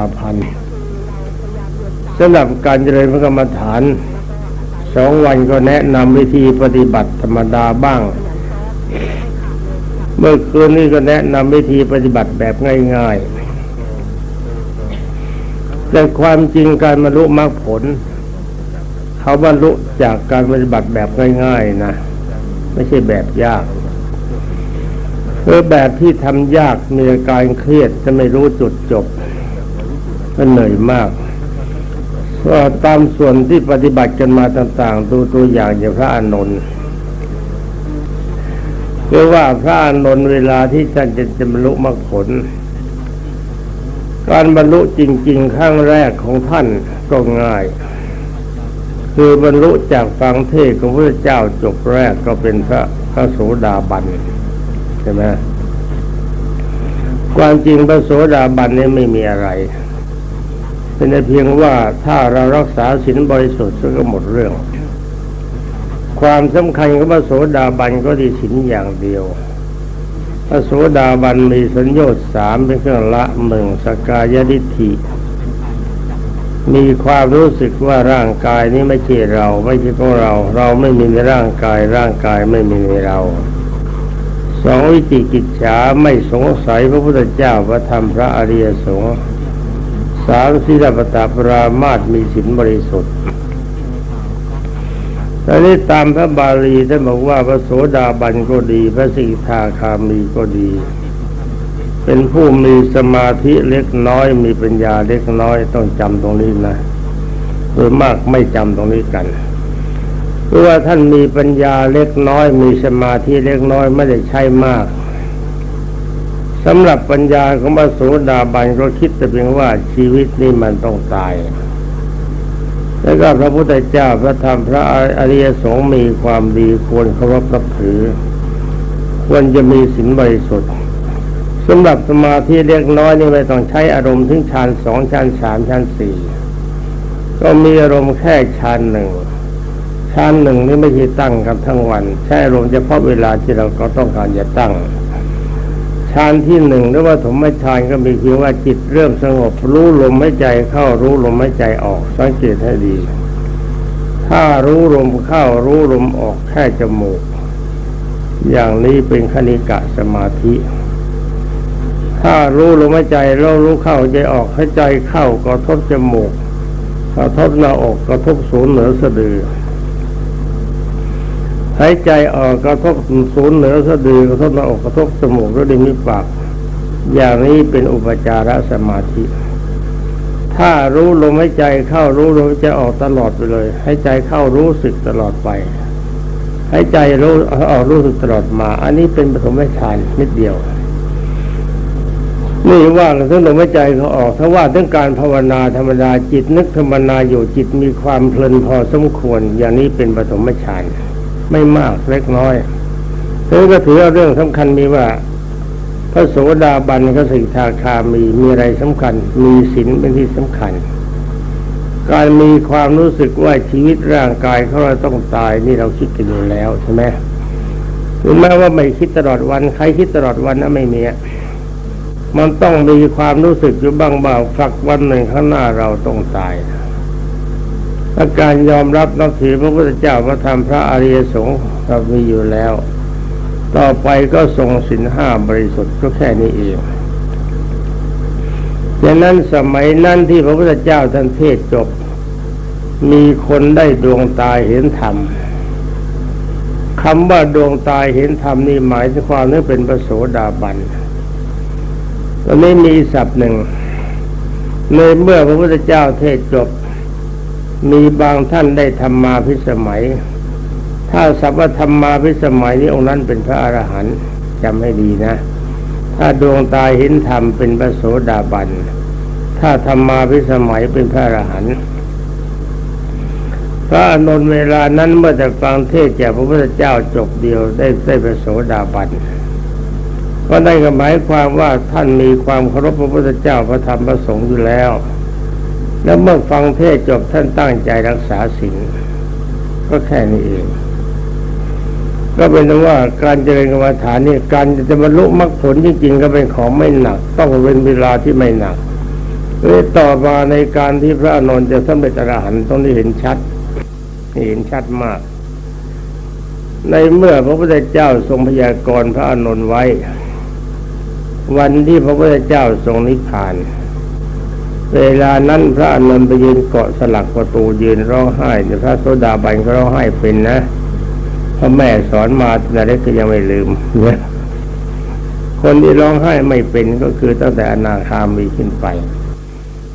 าพันธ์สำหรับการเจริญพระกรรมฐานสองวันก็แนะนำวิธีปฏิบัติธรรมดาบ้าง เมื่อคืนนี้ก็แนะนำวิธีปฏิบัติแบบง่าย ๆ แต่ความจริงการบรรลุมรรคผล เขาบรรลุจากการปฏิบัติแบบง่าย ๆนะ ไม่ใช่แบบยากเออแบบที่ทำยากมีอาการเครียดจะไม่รู้จุดจบ็เหนื่อยมากก็ตามส่วนที่ปฏิบัติกันมาต่าง ๆ ดูตัวอย่างอย่างพระอานนท์เรียกว่าพระอานนท์เวลาที่ท่านจะจะบรรลุมรรคผล การบรรลุจริงๆครั้งแรกของท่านก็ง่าย คือบรรลุจากฟังเทศของพระเจ้าจบแรกก็เป็นพระพระโสดาบันใช่ไหมความจริงพระโสดาบันนี้ไม่มีอะไร เป็นแต่เพียงว่าถ้าเรารักษาศีลบริสุทธิ์ก็หมดเรื่อง ความสำคัญของพระโสดาบันก็ที่ศีลอย่างเดียวพระโสดาบันมีสัญญาณสามเป็นเครื่องละหนึ่งสกายดิธิมีความรู้สึกว่าร่างกายนี้ไม่ใช่เรา ไม่ใช่ของเรา เราไม่มีในร่างกาย ร่างกายไม่มีในเราสองวิจิกิจฉาไม่สงสัยพระพุทธเจ้าพระธรรมพระอริยสงฆ์ สามศีลปตปรามาตมีศีลบริสุทธิ์ตอนนี้ตามพระบาลีท่านบอกว่าพระโสดาบันก็ดี พระสิกขาคามีก็ดี เป็นผู้มีสมาธิเล็กน้อย มีปัญญาเล็กน้อยต้องจำตรงนี้นะโดยมากไม่จำตรงนี้กันเพราะว่าท่านมีปัญญาเล็กน้อย มีสมาธิเล็กน้อยไม่ได้ใช้มาก สำหรับปัญญาของพระโสดาบันก็คิดแต่เพียงว่าชีวิตนี้มันต้องตาย แล้วก็พระพุทธเจ้าพระธรรมพระอริยสงฆ์มีความดีควรเคารพนับถือ ควรจะมีศีลบริสุทธิ์สำหรับสมาธิเล็กน้อยนี่ไม่ต้องใช้อารมณ์ถึงฌานสองฌานสามฌานสี่ก็มีอารมณ์แค่ฌานหนึ่งฌานหนึ่งนี่ไม่ใช่ตั้งกันทั้งวัน ใช้อารมณ์เฉพาะเวลาที่เราก็ต้องการจะตั้ง ฌานที่หนึ่งหรือว่าถมฌานก็มีเพียงว่าจิตเริ่มสงบ รู้ลมหายใจเข้ารู้ลมหายใจออก สังเกตให้ดี ถ้ารู้ลมเข้ารู้ลมออกแค่จมูก อย่างนี้เป็นคณิกะสมาธิ ถ้ารู้ลมหายใจเรารู้เข้าใจออกหายใจเข้ากระทบจมูกกระทบหน้าอกกระทบศูนย์เหนือสะดือ หายใจออกกระทบศูนย์เหนือสะดือกระทบหน้าอกกระทบจมูกแล้วดิมิปาก อย่างนี้เป็นอุปจารสมาธิ ถ้ารู้ลมหายใจเข้ารู้ลมหายใจออกตลอดไปเลยหายใจเข้ารู้สึกตลอดไปหายใจรู้ออกรู้สึกตลอดมา อันนี้เป็นปฐมฌานนิดเดียวนี่ว่าทั้งลมหายใจเขาออกถ้าว่าทั้งการภาวนาธรรมดาจิตนึกธรรมนาอยู่จิตมีความเพลินพอสมควร อย่างนี้เป็นปฐมฌาน ไม่มากเล็กน้อยเธอก็ถือว่าเรื่องสำคัญมีว่า พระโสดาบันพระสิกขาคามีมีอะไรสำคัญ มีศีลเป็นที่สำคัญ การมีความรู้สึกว่าชีวิตร่างกายเขาเราต้องตายนี่เราคิดกันอยู่แล้วใช่ไหมถึงแม้ว่าไม่คิดตลอดวันใครคิดตลอดวันนะไม่มีมันต้องมีความรู้สึกอยู่บ้างบ่าฝักวันหนึ่งข้างหน้าเราต้องตาย อาการยอมรับนับถือพระพุทธเจ้าพระธรรมพระอริยสงฆ์เรามีอยู่แล้ว ต่อไปก็ทรงสินห้าบริสุทธิ์ก็แค่นี้เองดังนั้นสมัยนั้นที่พระพุทธเจ้าท่านเทศจบ มีคนได้ดวงตาเห็นธรรมคำว่าดวงตาเห็นธรรมนี่หมายถึงความนี้เป็นพระโสดาบันตอนนี้มีศัพท์หนึ่งในเมื่อพระพุทธเจ้าเทศจบ มีบางท่านได้ธรรมาพิสมัย ถ้าสัพพธรรมาพิสมัยนี้องค์นั้นเป็นพระอรหันต์จำให้ดีนะ ถ้าดวงตาเห็นธรรมเป็นพระโสดาบัน ถ้าธรรมาพิสมัยเป็นพระอรหันต์พระอนุนเวลานั้นเมื่อจะฟังเทศจากพระพุทธเจ้าจบเดียวได้ได้พระโสดาบันก็ได้หมายความว่าท่านมีความเคารพพระพุทธเจ้าพระธรรมพระสงฆ์อยู่แล้ว แล้วเมื่อฟังเทศจบท่านตั้งใจรักษาศีลก็แค่นี้เอง ก็เป็นว่าการเจริญกรรมฐานนี่การจะบรรลุมรรคผลจริงๆก็เป็นของไม่หนัก ต้องเป็นเวลาที่ไม่หนักเอ้ต่อมาในการที่พระอานนท์จะสำเร็จอรหันต์ต้องได้เห็นชัดเห็นชัดมาก ในเมื่อพระพุทธเจ้าทรงพยากรณ์พระอานนท์ไว้ วันที่พระพุทธเจ้าทรงนิพพาน เวลานั้นพระอานนไปยืนเกาะสลักประตูยืนร้องไห้เนี่ยพระโสดาบันก็ร้องไห้เป็นนะพ่อแม่สอนมาแต่เล็กก็ยังไม่ลืมเนี่ยคนที่ร้องไห้ไม่เป็นก็คือตั้งแต่อนาคามีขึ้นไป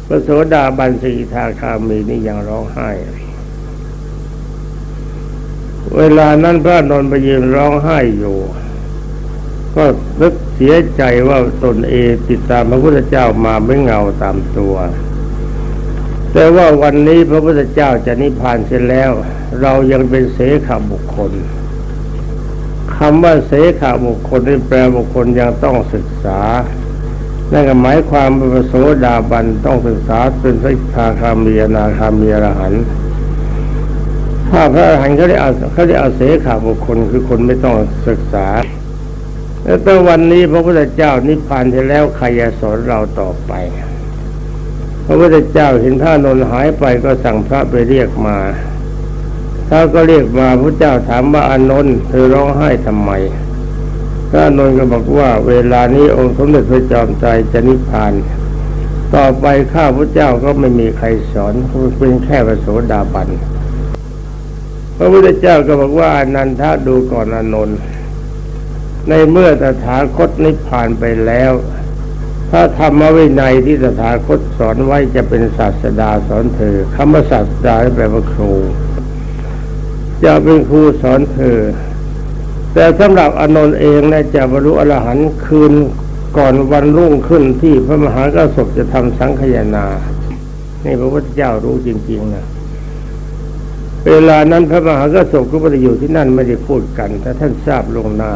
พระโสดาบันสีทาคามีนี่ยังร้องไห้ เวลานั้นพระนนท์ไปยืนร้องไห้อยู่ ก็นึก เสียใจว่าตนเองติดตามพระพุทธเจ้ามาไม่เงาตามตัว แต่ว่าวันนี้พระพุทธเจ้าจะนิพพานเสร็จแล้ว เรายังเป็นเสขบุคคลคำว่าเสขาบุคคลนี่แปลบุคคลยังต้องศึกษานั่นก็หมายความว่าพระโสดาบันต้องศึกษาเป็นพระทาคามีนาคามีอรหันถ้าพระอรหันต์เขาได้เอาเขาได้เอาเสขาบุคคลคือคนไม่ต้องศึกษา แล้วตั้งวันนี้พระพุทธเจ้านิพพานไปแล้วใครจะสอนเราต่อไป พระพุทธเจ้าเห็นพระนนท์หายไปก็สั่งพระไปเรียกมาถ้าก็เรียกมาพระเจ้าถามว่าอานนท์เธอร้องไห้ทำไม พระอนนท์ก็บอกว่า เวลานี้องค์สมเด็จพระจอมไตรจะนิพพาน ต่อไปข้าพระเจ้าก็ไม่มีใครสอนเป็นแค่พระโสดาบัน พระพุทธเจ้าก็บอกว่านันทะดูก่อนอานนท์ ในเมื่อตถาคตนิพพานไปแล้ว ถ้าธรรมวินัยที่ตถาคตสอนไว้จะเป็นศาสดาสอนเธอคำว่าศาสดาแปลว่าครูจะเป็นครูสอนเธอ แต่สำหรับอนนท์เองนะจะบรรลุอรหันต์คืนก่อนวันรุ่งขึ้นที่พระมหากระสบจะทำสังขยานานี่พระพุทธเจ้ารู้จริงๆนะเวลานั้นพระมหากระสบก็ไม่ได้อยู่ที่นั่นไม่ได้พูดกันแต่ท่านทราบลงหน้า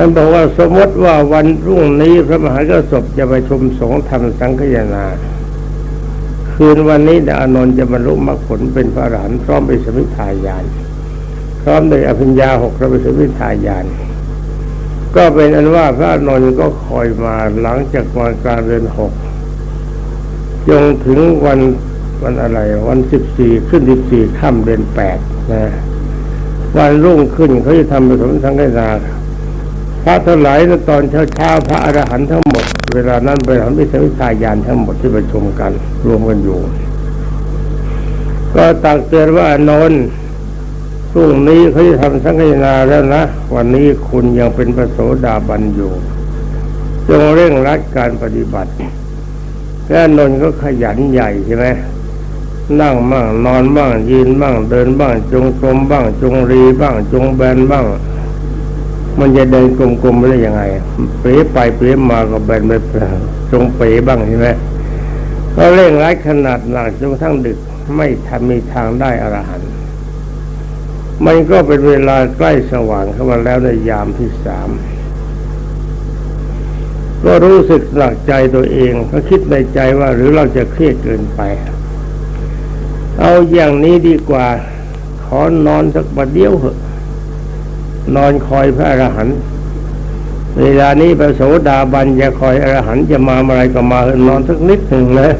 ท่านบอกว่าสมมติว่าวันรุ่งนี้พระมหากระสบจะไปชมสงฆ์ทำสังขยานา คืนวันนี้ดาอานนท์จะบรรลุมรรคผลเป็นพระอรหันต์พร้อมไปสมิทายานพร้อมด้วยอภิญญาหกและไปสมิทายาน ก็เป็นอันว่าพระอานนท์ก็คอยมาหลังจากวันกลารเดือนหกจนถึงวันวันอะไรวันสิบสี่ขึ้นสิบสี่ค่ำเดือนแปดนะวันรุ่งขึ้นเขาจะทำผสมสังฆนา พระทั้งหลายตอนเช้าชาๆพระอรหันต์ทั้งหมด เวลานั้นไปทำพิธีวิทายานทั้งหมดที่ประชุมกันรวมกันอยู่ ก็ตักเตือนว่าอนนท์พรุ่งนี้เขาจะทำสังฆนาแล้วนะ วันนี้คุณยังเป็นพระโสดาบันอยู่จงเร่งรัดการปฏิบัติแล้อนนก็ขยันใหญ่ใช่ไหมนั่งบ้างนอนบ้างยืนบ้างเดินบ้าง จงกรมบ้าง จงรีบ้าง จงแบนบ้าง มันจะเดินกลมๆไปได้ยังไง เป๋ไปเป๋มาก็แบนไปจงเป๋บ้างใช่ไหมก็เร่งรัดขนาดหนักจนทั่งดึกไม่ทำมีทางได้อรหันต์มันก็เป็นเวลาใกล้สว่างเข้ามาแล้วในยามที่สามก็รู้สึกหนักใจตัวเองก็คิดในใจว่าหรือเราจะเครียดเกินไป เอาอย่างนี้ดีกว่า ขอนอนสักประเดี๋ยวเหอะ นอนคอยพระอรหันต์เวลานี้พระโสดาบันจะคอยอรหันต์จะมาเมื่อไรก็มาเถอนอนสักนิดหนึ่งนะ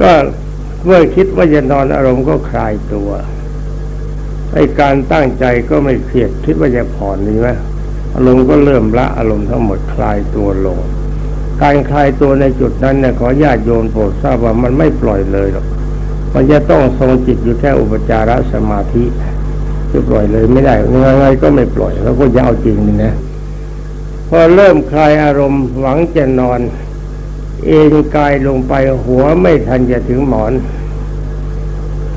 ก็เมื่อคิดว่าจะนอนอารมณ์ก็คลายตัวไอ้การตั้งใจก็ไม่เครียดคิดว่าจะผ่อนดีไหมอารมณ์ก็เริ่มละอารมณ์ทั้งหมดคลายตัวลง การคลายตัวในจุดนั้นเนี่ยขอญาติโยมโปรดทราบว่ามันไม่ปล่อยเลยหรอกมันจะต้องทรงจิตอยู่แค่อุปจารสมาธิ จะปล่อยเลยไม่ได้ยังไงก็ไม่ปล่อยแล้วก็จะเอาจริงนี่นะพอเริ่มคลายอารมณ์หวังจะนอน เอ็นกายลงไปหัวไม่ทันจะถึงหมอน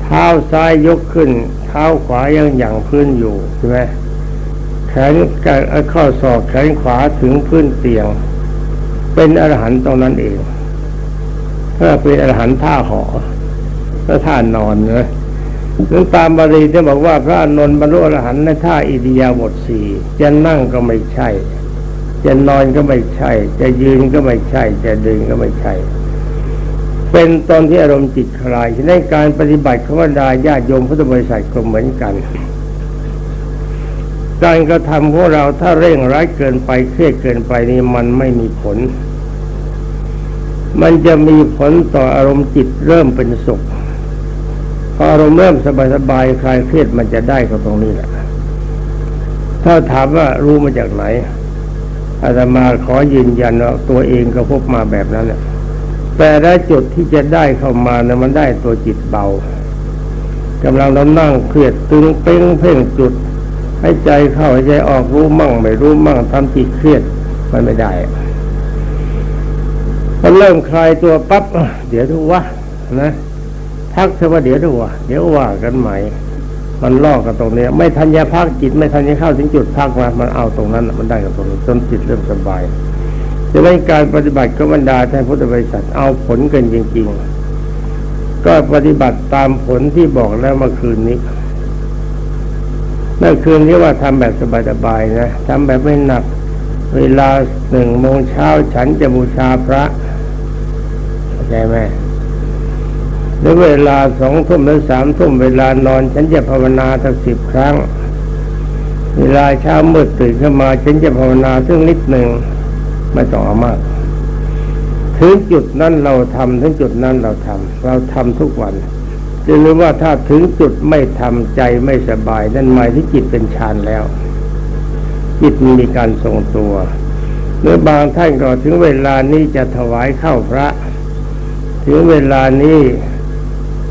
เท้าซ้ายยกขึ้น เท้าขวายังหยั่งพื้นอยู่ใช่ไหมแขนกับข้อศอกแขนขวาถึงพื้นเตียง เป็นอรหันต์ตรงนั้นเองเพื่อเป็นอรหันต์ท่าหอและท่านอนเนอะ ซึ่งตามบาลีที่บอกว่าพระอนนท์บรรลุอรหันต์ในท่าอิริยาบถสี่จะนั่งก็ไม่ใช่ จะนอนก็ไม่ใช่ จะยืนก็ไม่ใช่ จะเดินก็ไม่ใช่ เป็นตอนที่อารมณ์จิตคลายฉะนั้นการปฏิบัติของบดาญาโยมพุทธบริษัทก็เหมือนกันการกระทำของเราถ้าเร่งร้ายเกินไปเครียดเกินไปนี่มันไม่มีผล มันจะมีผลต่ออารมณ์จิตเริ่มเป็นสุข พออารมณ์เริ่มสบายๆคลายเครียดมันจะได้ก็ตรงนี้แหละถ้าถามว่ารู้มาจากไหนอาตมาขอยืนยันว่าตัวเองก็พบมาแบบนั้นแหละแต่ละจุดที่จะได้เข้ามาเนี่ยมันได้ตัวจิตเบากำลังเรานั่งเครียดตึงเป้งเพ่งจุดให้ใจเข้าให้ใจออกรู้มั่งไม่รู้มั่งทำจิตเครียดมันไม่ได้พอเริ่มคลายตัวปั๊บเดี๋ยวดูวะนะ พักเถอะว่าเดี๋ยวดูวะเดี๋ยวว่ากันใหม่ มันลอกกันตรงเนี้ย ไม่ทันยาพักจิตไม่ทันยาเข้าถึงจุดพักมามันเอาตรงนั้นมันได้กับตรงนี้จนจิตเริ่มสบายดังนั้นการปฏิบัติก็บรรดาท่านพุทธบริษัทเอาผลกันจริง ๆ ก็ปฏิบัติตามผลที่บอกแล้วเมื่อคืนนี้เมื่อคืนนี้ว่าทำแบบสบายๆนะทำแบบไม่หนัก เวลาหนึ่งโมงเช้าฉันจะบูชาพระเข้าใจไหม หรือเวลาสองทุ่มหรือสามทุ่มเวลานอน ฉันจะภาวนาทั้งสิบครั้ง เวลาเช้ามืดตื่นขึ้นมาฉันจะภาวนาซึ่งนิดหนึ่งไม่ต้องเอามาก ถึงจุดนั้นเราทำถึงจุดนั้นเราทำเราทำทุกวันจะรู้ว่าถ้าถึงจุดไม่ทำใจไม่สบาย นั่นหมายที่จิตเป็นฌานแล้ว จิตมีการทรงตัวเมื่อบางท่านก็ถึงเวลานี้จะถวายเข้าพระ ถึงเวลานี้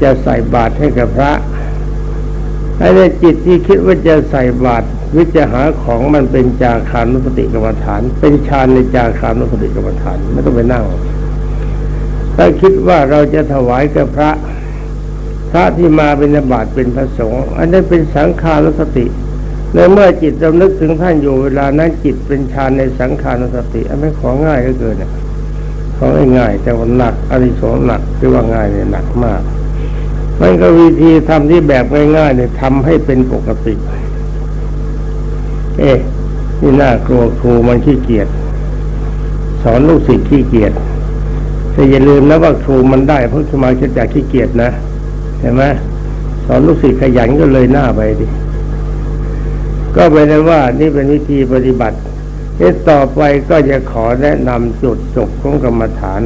จะใส่บาตรให้กับพระไอ้ในจิตที่คิดว่าจะใส่บาตรวิจหาของมันเป็นจาคานุปติกรรมฐาน เป็นฌานในจาคานุปติกรรมฐานไม่ต้องไปนั่งถ้าคิดว่าเราจะถวายกับพระ พระที่มาเป็นบาตรเป็นพระสงฆ์อันนี้เป็นสังขารสติในเมื่อจิตเรานึกถึงท่านอยู่เวลานั้นจิตเป็นฌานในสังขารสติ อันนี้ของง่ายเหลือเกินของง่ายแต่ว่าหนักอริสงหนักที่ว่าง่ายเนี่ยหนักมาก มันก็วิธีทำที่แบบง่ายๆเนี่ยทำให้เป็นปกติ เอ๊ะนี่น่ากลัวครูมันขี้เกียจสอนลูกศิษย์ขี้เกียจแต่อย่าลืมนะว่าครูมันได้เพราะสมาชิกจากขี้เกียจนะเห็นไหมสอนลูกศิษย์ขยันก็เลยหน้าไปดิก็เป็นว่านี่เป็นวิธีปฏิบัติที่ต่อไปก็จะขอแนะนำจุดจบของกรรมฐาน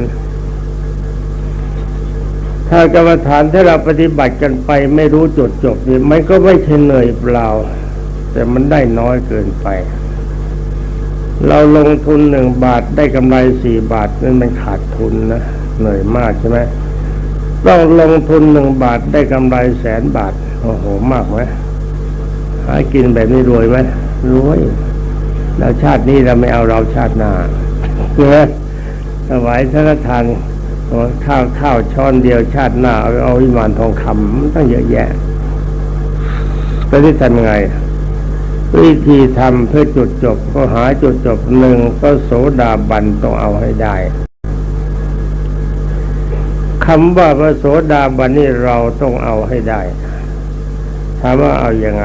ถ้ากรรมฐานถ้าเราปฏิบัติกันไปไม่รู้จุดจบนี่มันก็ไม่ใช่เหนื่อยเปล่า แต่มันได้น้อยเกินไป เราลงทุนหนึ่งบาทได้กำไรสี่บาทนั่นมันขาดทุนนะเหนื่อยมากใช่ไหมต้องลงทุนหนึ่งบาทได้กำไรแสนบาท โอ้โหมากไหมหากินแบบนี้รวยไหมรวยแล้วชาตินี้เราไม่เอาเราชาติหน้าเนื้อถวายสังฆทาน ข้าวข้าวช้อนเดียวชาติหน้าเอาเอาวิมานทองคำมันต้งเยอะแยะก็ที่ทำไง วิธีทำเพื่อจุดจบ ก็หาจุดจบหนึ่งก็โสดาบันต้องเอาให้ได้คำว่าพระโสดาบันนี่เราต้องเอาให้ได้ถามว่าเอาอยัางไง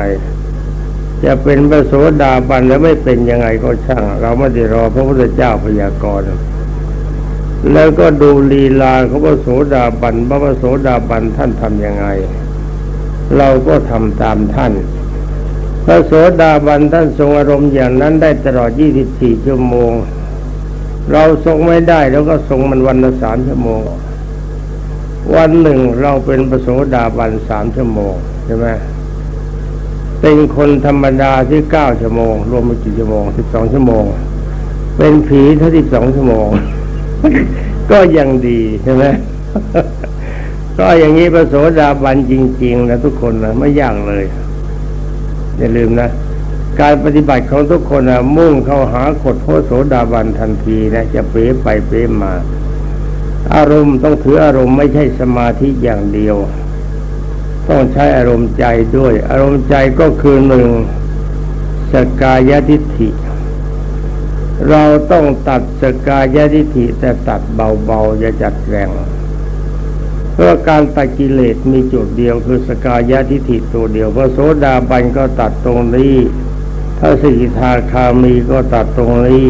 จะเป็นพระโสดาบันหรือไม่เป็นยังไงก็ช่าง เราไม่ได้รอพระพุทธเจ้าพยากรณ์ แล้วก็ดูลีลาของพระโสดาบันพระโสดาบันท่านทำยังไง เราก็ทำตามท่าน พระโสดาบันท่านทรงอารมณ์อย่างนั้นได้ตลอด 24 ชั่วโมง เราทรงไม่ได้แล้วก็ทรงมันวันละสามชั่วโมง วันหนึ่งเราเป็นพระโสดาบันสามชั่วโมงใช่ไหมเป็นคนธรรมดาที่เก้าชั่วโมง รวมเป็นกี่ชั่วโมงสิบสองชั่วโมง เป็นผีถ้าสิบสองชั่วโมง ก็ยังดีใช่ไหมก็อย่างนี้พระโสดาบันจริง ๆ นะทุกคนนะไม่ยากเลย อย่าลืมนะ การปฏิบัติของทุกคนนะมุ่งเข้าหากฎโพโสดาบันทันทีนะจะเป๊ไปเป๊มา อารมณ์ต้องถืออารมณ์ไม่ใช่สมาธิอย่างเดียว ต้องใช้อารมณ์ใจด้วย อารมณ์ใจก็คือหนึ่งสกายทิฏฐิ เราต้องตัดสกายทิฏฐิแต่ตัดเบาๆอย่าจัดแรงเพราะการตัดกิเลสมีจุดเดียวคือสกายทิฏฐิตัวเดียวพระโสดาบันก็ตัดตรงนี้ถ้าสิกขาคามีก็ตัดตรงนี้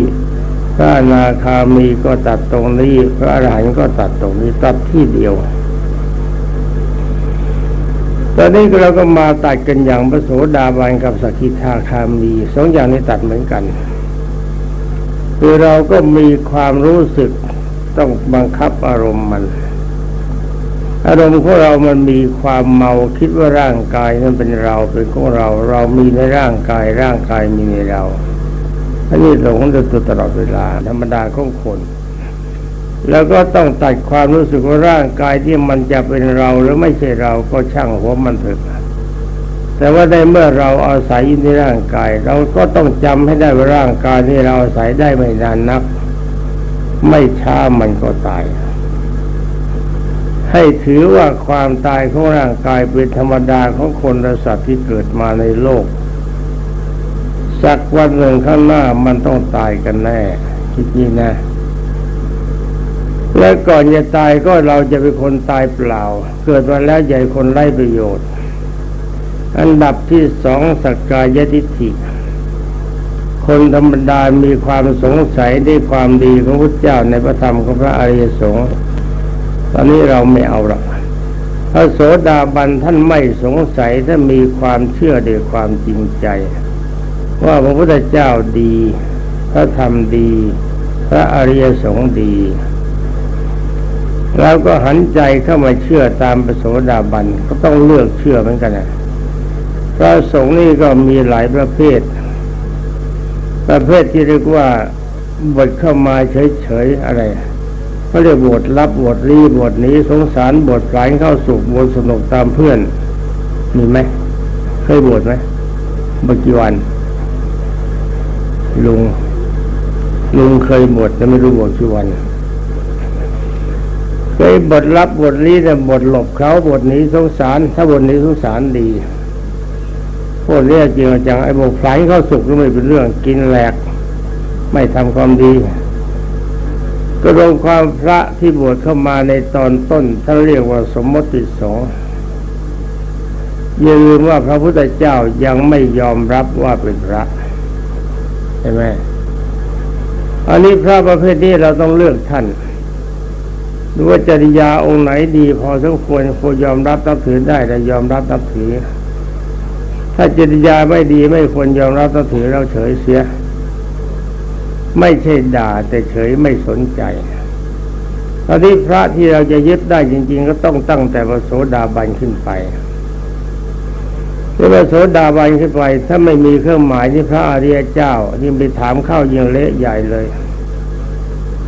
พระนาคามีก็ตัดตรงนี้ พระอรหันต์ก็ตัดตรงนี้ตัดที่เดียวตอนนี้เราก็มาตัดกันอย่างพระโสดาบันกับสกิทาคามีสองอย่างนี้ตัดเหมือนกัน คือเราก็มีความรู้สึกต้องบังคับอารมณ์มัน อารมณ์ของเรามันมีความเมาคิดว่าร่างกายนั้นเป็นเราเป็นของเรา เรามีในร่างกายร่างกายมีในเราอันนี้หลงตัวตลอดเวลาธรรมดาของคนแล้วก็ต้องตัดความรู้สึกว่าร่างกายที่มันจะเป็นเราหรือไม่ใช่เราก็ช่างหัวมันเถอะ แต่ว่าในเมื่อเราอาศัยอยู่ในร่างกาย เราก็ต้องจำให้ได้ว่าร่างกายที่เราอาศัยได้ไม่นานนัก ไม่ช้ามันก็ตาย ให้ถือว่าความตายของร่างกายเป็นธรรมดาของคนและสัตว์ที่เกิดมาในโลกสักวันหนึ่งข้างหน้ามันต้องตายกันแน่คิดนี้นะ และก่อนจะตายก็เราจะเป็นคนตายเปล่า เกิดมาแล้วใหญ่คนไร้ประโยชน์ อันดับที่สองสักกายทิฏฐิคนธรรมดามีความสงสัยในความดีของพระเจ้าในพระธรรมของพระอริยสงฆ์ตอนนี้เราไม่เอาหรอกพระโสดาบันท่านไม่สงสัยท่ามีความเชื่อด้วยความจริงใจ ว่าพระพุทธเจ้าดี พระธรรมดี พระอริยสงฆ์ดี แล้วก็หันใจเข้ามาเชื่อตามพระโสดาบันก็ต้องเลือกเชื่อเหมือนกันนะ พระสงฆ์นี่ก็มีหลายประเภท ประเภทที่เรียกว่าบทเข้ามาเฉยๆอะไรเขาเรียกบทรับบทรีบทนี้สงสารบทสายเข้าสุขบทสนุกตามเพื่อนมีไหมเคยบวชไหมบทกี่วันลุงลุงเคยบวชแต่ไม่รู้บวชกี่วันเคยบทรับบทนี้แต่บทหลบเขาบทนี้สงสาร ถ้าบทนี้สงสารดี พวกนี้จริงจังไอ้บทสายเข้าสุขก็ไม่เป็นเรื่องกินแหลก ไม่ทำความดี ก็รวมความพระที่บวชเข้ามาในตอนต้นท่านเรียกว่าสมมติสงฆ์อย่าลืมว่าพระพุทธเจ้ายังไม่ยอมรับว่าเป็นพระใช่ไหมอันนี้พระประเภทนี้เราต้องเลือกท่านดูว่าจริยาองค์ไหนดี พอสมควรควรยอมรับนับถือได้แต่ยอมรับนับถือ ถ้าจริยาไม่ดีไม่ควรยอมรับนับถือเราเฉยเสีย ไม่ใช่ด่าแต่เฉยไม่สนใจตอนนี้พระที่เราจะยึดได้จริง ๆ ก็ต้องตั้งแต่พระโสดาบันขึ้นไปเมื่อพระโสดาบันขึ้นไป ถ้าไม่มีเครื่องหมายที่พระอริยเจ้ายิ่งไปถามเข้ายิงเละใหญ่เลย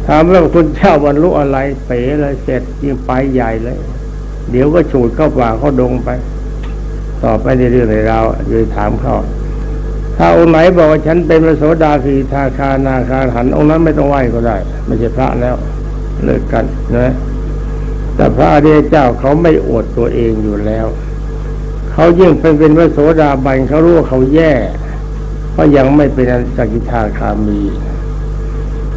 ถามว่าคุณเจ้าบรรลุอะไรเป๋เลยเสร็จยิ่งไปใหญ่เลย เดี๋ยวก็ฉูดเข้าป่าเข้าดงไป ต่อไปในเรื่องในราเลยถามเข้าถ้าองค์ไหนบอกว่าฉันเป็นพระโสดาสีทาคานาคาหันองค์นั้นไม่ต้องไหว้ก็ได้ ไม่ใช่พระแล้วเลิกกันนะแต่พระอริยเจ้าเขาไม่อวดตัวเองอยู่แล้ว เขายิ่งเป็นเป็นพระโสดาบันเขารู้ว่าเขาแย่เพราะยังไม่เป็นสกิทาคามี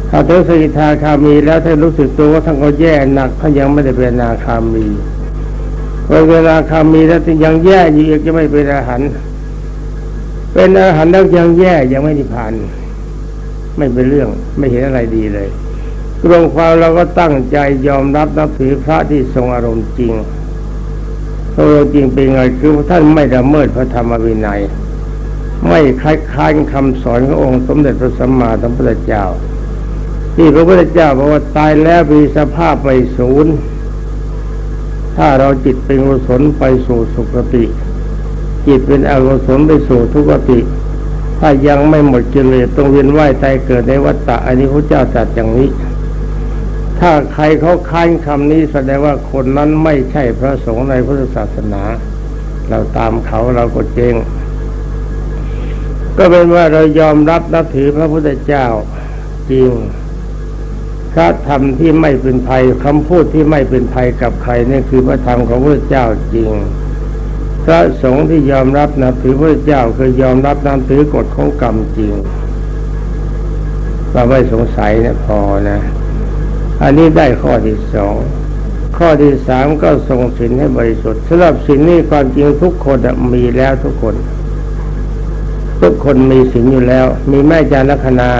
ถ้าถึงสกิทาคามีแล้วท่านรู้สึกตัวว่าท่านก็แย่หนักท่านยังไม่ได้เป็นนาคามี เวลาคามีแล้วยังแย่อยู่อีกจะไม่เป็นอรหันเป็นอรหันต์แล้วยังแย่ยังไม่นิพพานไม่เป็นเรื่องไม่เห็นอะไรดีเลยรวมความเราก็ตั้งใจยอมรับนับถือพระที่ทรงอารมณ์จริงทรงอารมณ์จริงเป็นไงคือท่านไม่ละเมิดพระธรรมวินัย ไม่คัดค้านคำสอนขององค์สมเด็จพระสัมมาสัมพุทธเจ้า ที่พระพุทธเจ้าบอกว่าตายแล้วมีสภาพไปศูนย์ ถ้าเราจิตเป็นกุศลไปสู่สุคติ จิตเป็นอกุศลไปสู่ทุกติ ถ้ายังไม่หมดกิเลสต้องเวียนว่ายตายเกิดในวัฏฏะอันนี้พระเจ้าตรัสอย่างนี้ ถ้าใครเขาค้านคำนี้แสดงว่าคนนั้นไม่ใช่พระสงฆ์ในพุทธศาสนา เราตามเขาเราก็เจงก็เป็นว่าเรายอมรับนับถือพระพุทธเจ้าจริง พระธรรมที่ไม่เป็นภัยคำพูดที่ไม่เป็นภัยกับใครนี่คือพระธรรมของพระเจ้าจริง พระสงฆ์ที่ยอมรับนับถือพระเจ้าคือยอมรับนับถือกฎของกรรมจริงเราไม่สงสัยเนี่ยพอนะ อันนี้ได้ข้อที่สองข้อที่สามก็ทรงศีลให้บริสุทธิ์สำหรับศีลนี่ความจริงทุกคนมีแล้วทุกคน ทุกคนมีศีลอยู่แล้ว มีแม่จารลัคนา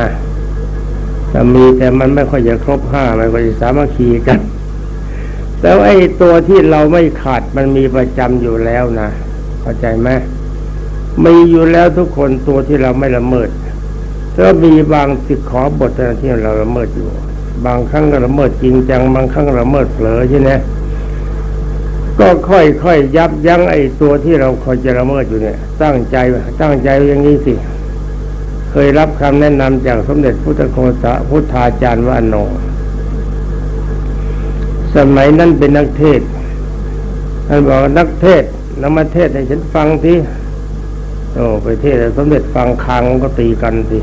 แต่มีแต่มันไม่ค่อยจะครบห้าไม่ค่อยจะสามัคคีกัน แต่ไอ้ตัวที่เราไม่ขาดมันมีประจำอยู่แล้วนะเข้าใจไหมมีอยู่แล้วทุกคนตัวที่เราไม่ละเมิดถ้ามีบางสิขอบทที่เราละเมิดอยู่ บางครั้งก็ละเมิดจริงจัง บางครั้งละเมิดเผลอใช่ไหมก็ค่อยๆยับยั้งไอ้ตัวที่เราคอยจะละเมิดอยู่เนี่ย ตั้งใจตั้งใจอย่างนี้สิ เคยรับคำแนะนำจากสมเด็จพุทธโฆษะพุทธาจารย์ว่าโน สมัยนั้นเป็นนักเทศท่านบอกนักเทศนำมาเทศให้ฉันฟังทีโอ้ไปเทศสมเด็จฟังคางก็ตีกันสิ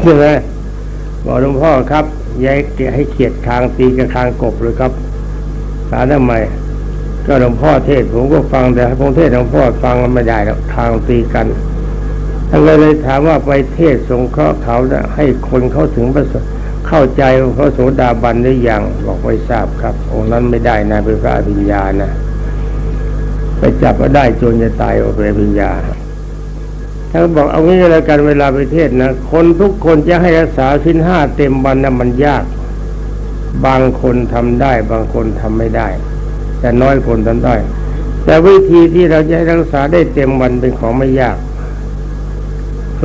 ใช่ไหมบอกหลวงพ่อครับยายเกให้เขียดคางตีกับคางกบเลยครับถาทำไมก็หลวงพ่อเทศผมก็ฟังแต่พงเทศหลวงพ่อฟังไม่ได้หรอกคางตีกัน ท่านเลยถามว่าไปเทศสงเคราะห์เขาน่ะให้คนเข้าถึงพระสเข้าใจพระโสดาบันได้ยังบอกไม่ทราบครับ องค์นั้นไม่ได้นะเป็นพระอภิญญานะ ไปจับมาได้จนจะตายออกเป็นอภิญญาท่านบอกเอางี้ก็แล้วกันเวลาไปเทศนะคนทุกคนจะให้รักษาสิ้นห้าเต็มวันนะมันยาก บางคนทำได้ บางคนทำไม่ได้ แต่น้อยคนทำได้แต่วิธีที่เราจะให้รักษาได้เต็มวันเป็นของไม่ยาก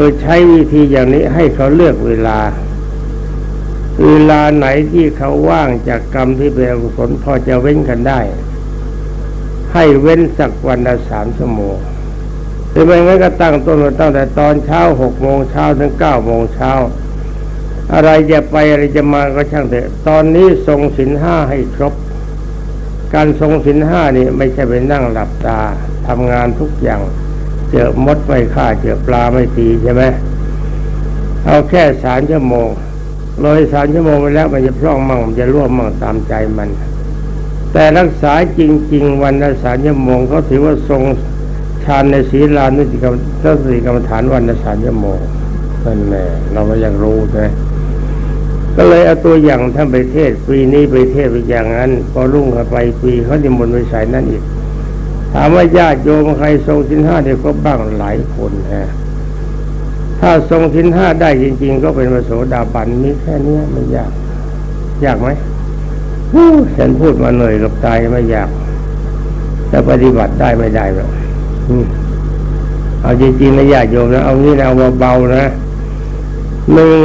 คือใช้วิธีอย่างนี้ให้เขาเลือกเวลา เวลาไหนที่เขาว่างจากกรรมที่เป็นอกุศลพอจะเว้นกันได้ ให้เว้นสักวันละสามชั่วโมงหรือไม่งั้นก็ตั้งต้นมาตั้งแต่ตอนเช้าหกโมงเช้าถึงเก้าโมงเช้า อะไรจะไปอะไรจะมาก็ช่างเถอะ ตอนนี้ทรงสินห้าให้ครบ การทรงสินห้านี่ไม่ใช่ไปนั่งหลับตาทำงานทุกอย่าง เจอมดไม่ฆ่าเจอปลาไม่ตีใช่ไหมเอาแค่สามชั่วโมงเลยสามชั่วโมงไปแล้วมันจะพร่องมั่งมันจะร่วมมั่งตามใจมัน แต่รักษาจริง ๆ วันละสามชั่วโมงเขาถือว่าทรงฌานในศีลานุติกรรมทัศนิกรรมฐานวันละสามชั่วโมงนั่นแหละเราก็อยากรู้ใช่ไหมก็เลยเอาตัวอย่างท่านไปเทศปีนี้ไปเทศไปอย่างนั้น พอรุ่งเข้าไปปีเขาจะมนไปใส่นั่นอีก ถามว่าญาติโยมใครทรงสินห้าเดียวก็บ้างหลายคนฮะถ้าทรงสินห้าได้จริง ๆ ก็เป็นพระโสดาบันมีแค่เนี้ยไม่ยากยากไหมฮู้ฉันพูดมาเหนื่อยกับตายไม่ยากแต่ปฏิบัติได้ไม่ได้หรอกเอาจริงๆนะญาติโยมนะเอางี้นะเอาเบาๆนะหนึ่ง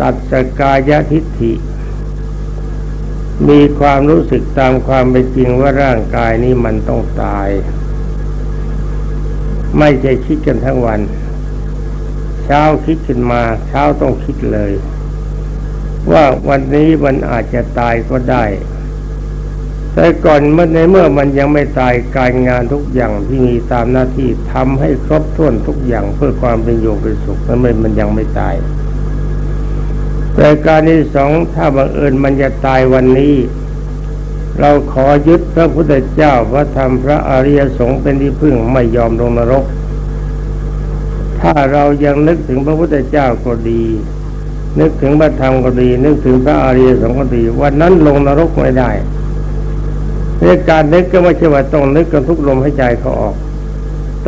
ตัดสกายทิฏฐิ มีความรู้สึกตามความเป็นจริงว่าร่างกายนี้มันต้องตาย ไม่ใช่คิดกันทั้งวัน เช้าคิดขึ้นมาเช้าต้องคิดเลย ว่าวันนี้มันอาจจะตายก็ได้ แต่ก่อนเมื่อในเมื่อมันยังไม่ตายการงานทุกอย่างที่มีตามหน้าที่ทำให้ครบถ้วนทุกอย่างเพื่อความเป็นอยู่เป็นสุขนั้นมันมันยังไม่ตาย แต่การที่สองถ้าบังเอิญมันจะตายวันนี้ เราขอยึดพระพุทธเจ้าพระธรรมพระอริยสงฆ์เป็นที่พึ่งไม่ยอมลงนรก ถ้าเรายังนึกถึงพระพุทธเจ้าก็ดี นึกถึงพระธรรมก็ดี นึกถึงพระอริยสงฆ์ก็ดี วันนั้นลงนรกไม่ได้ในการนึกก็ไม่ใช่ว่าต้องนึกกันทุกลมให้ใจเขาออก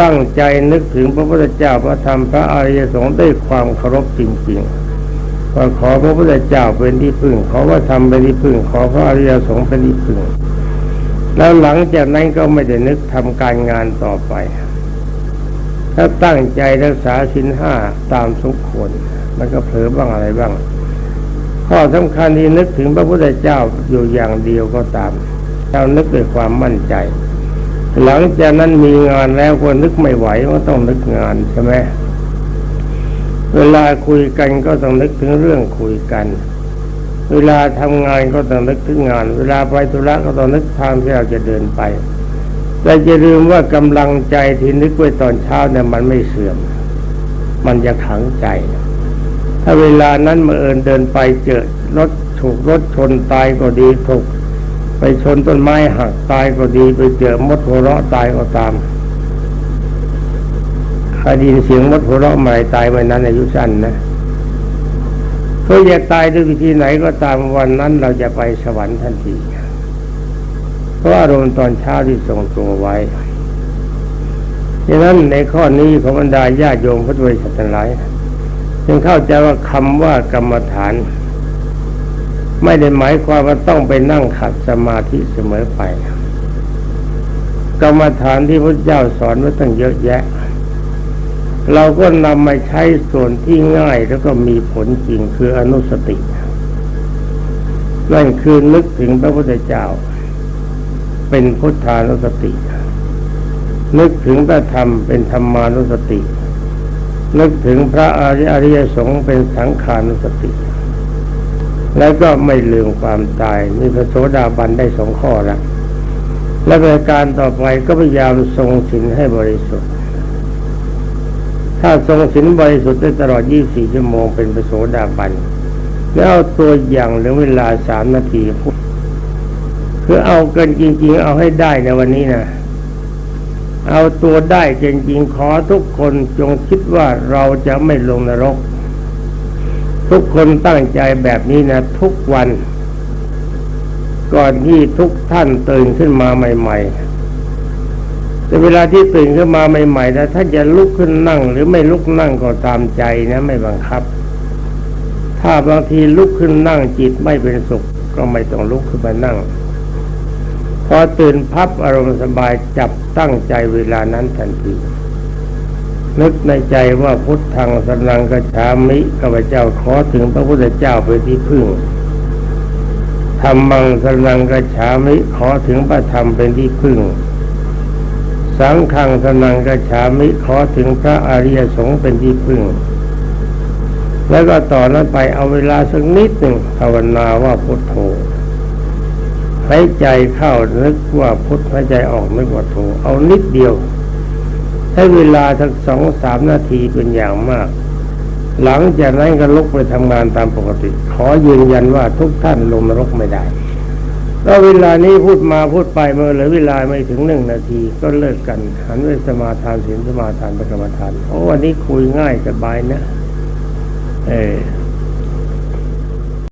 ตั้งใจนึกถึงพระพุทธเจ้าพระธรรมพระอริยสงฆ์ด้วยความเคารพจริง ๆ ก็ขอพระพุทธเจ้าเป็นที่พึ่ง ขอพระธรรมเป็นที่พึ่ง ขอพระอริยสงฆ์เป็นที่พึ่ง แล้วหลังจากนั้นก็ไม่ได้นึกทำการงานต่อไป ถ้าตั้งใจรักษาสินห้าตามสมควรมันก็เผลอบ้างอะไรบ้าง ข้อสำคัญที่นึกถึงพระพุทธเจ้าอยู่อย่างเดียวก็ตามเรานึกด้วยความมั่นใจ หลังจากนั้นมีงานแล้วคนนึกไม่ไหวก็ต้องนึกงานใช่ไหม เวลาคุยกันก็ต้องนึกถึงเรื่องคุยกัน เวลาทำงานก็ต้องนึกถึงงาน เวลาไปธุระก็ต้องนึกทางที่เราจะเดินไป แต่จะลืมว่ากำลังใจที่นึกไว้ตอนเช้าเนี่ยมันไม่เสื่อม มันจะขังใจ ถ้าเวลานั้นมาเอินเดินไปเจอรถถูกรถชนตายก็ดีถูก ไปชนต้นไม้หักตายก็ดีไปเจอมดหัวเราะตายก็ตาม ใครไดยินเสียงมดหัวเราะใหม่ตายวันนั้นอายุสั้นนะเขาจะตายด้วยวิธีไหนก็ตามวันนั้นเราจะไปสวรรค์ทันที เพราะอารมณ์ตอนเช้าที่ทรงตัวไว้ดังนั้นในข้อนี้ของบรรดาญาโยมพุทธบริษัททั้งหลายจึงเข้าใจว่าคำว่ากรรมฐาน ไม่ได้หมายความว่าต้องไปนั่งขัดสมาธิเสมอไป กรรมฐานที่พระเจ้าสอนไว้ตั้งเยอะแยะ เราก็นำมาใช้ส่วนที่ง่ายแล้วก็มีผลจริงคืออนุสติ นั่นคือนึกถึงพระพุทธเจ้า เป็นพุทธานุสติ นึกถึงพระธรรมเป็นธรรมานุสติ นึกถึงพระอริอรยสงฆ์เป็นสังขานุสติ แล้วก็ไม่ลืมความตายมีพระโสดาบันได้สองข้อแล้วและประการต่อไปก็พยายามทรงศีลให้บริสุทธิ์ ถ้าทรงศีลบริสุทธิ์ได้ตลอด 24 ชั่วโมงเป็นพระโสดาบัน แล้วเอาตัวอย่างหลือเวลาสามนาทีพูดคือเอาเกินจริง ๆ เอาให้ได้ในวันนี้นะเอาตัวได้จริง ๆ ขอทุกคนจงคิดว่าเราจะไม่ลงนรก ทุกคนตั้งใจแบบนี้นะ ทุกวัน ก่อนที่ทุกท่านตื่นขึ้นมาใหม่ ๆ แต่เวลาที่ตื่นขึ้นมาใหม่ๆนะถ้าจะลุกขึ้นนั่ง หรือไม่ลุกนั่งก็ตามใจนะไม่บังคับ ถ้าบางทีลุกขึ้นนั่งจิตไม่เป็นสุข ก็ไม่ต้องลุกขึ้นมานั่ง พอตื่นพับอารมณ์สบายจับตั้งใจเวลานั้นทันทีนึกในใจว่าพุทธังสนังกระฉามิข้าพเจ้าขอถึงพระพุทธเจ้าเป็นที่พึ่งธรรมังสนังกระฉามิขอถึงพระธรรมเป็นที่พึ่ง สังฆังสนังกระฉามิขอถึงพระอริยสงฆ์เป็นที่พึ่ง แล้วก็ต่อนนั้นไปเอาเวลาสักนิดหนึ่งภาวนาว่าพุทโธหายใจเข้านึกว่าพุทหายใจออกนึกว่าโธเอานิดเดียวใช้เวลาสักสองสามนาทีเป็นอย่างมาก หลังจากนั้นก็ลุกไปทำงานตามปกติ ขอยืนยันว่าทุกท่านลงนรกไม่ได้ ก็เวลานี้พูดมาพูดไปเมื่อเหลือเวลาไม่ถึงหนึ่งนาที ก็เลิกกันหันไปสมาทานศีลสมาทานประกรรมฐานโอ้วันนี้คุยง่ายสบายนะ เออ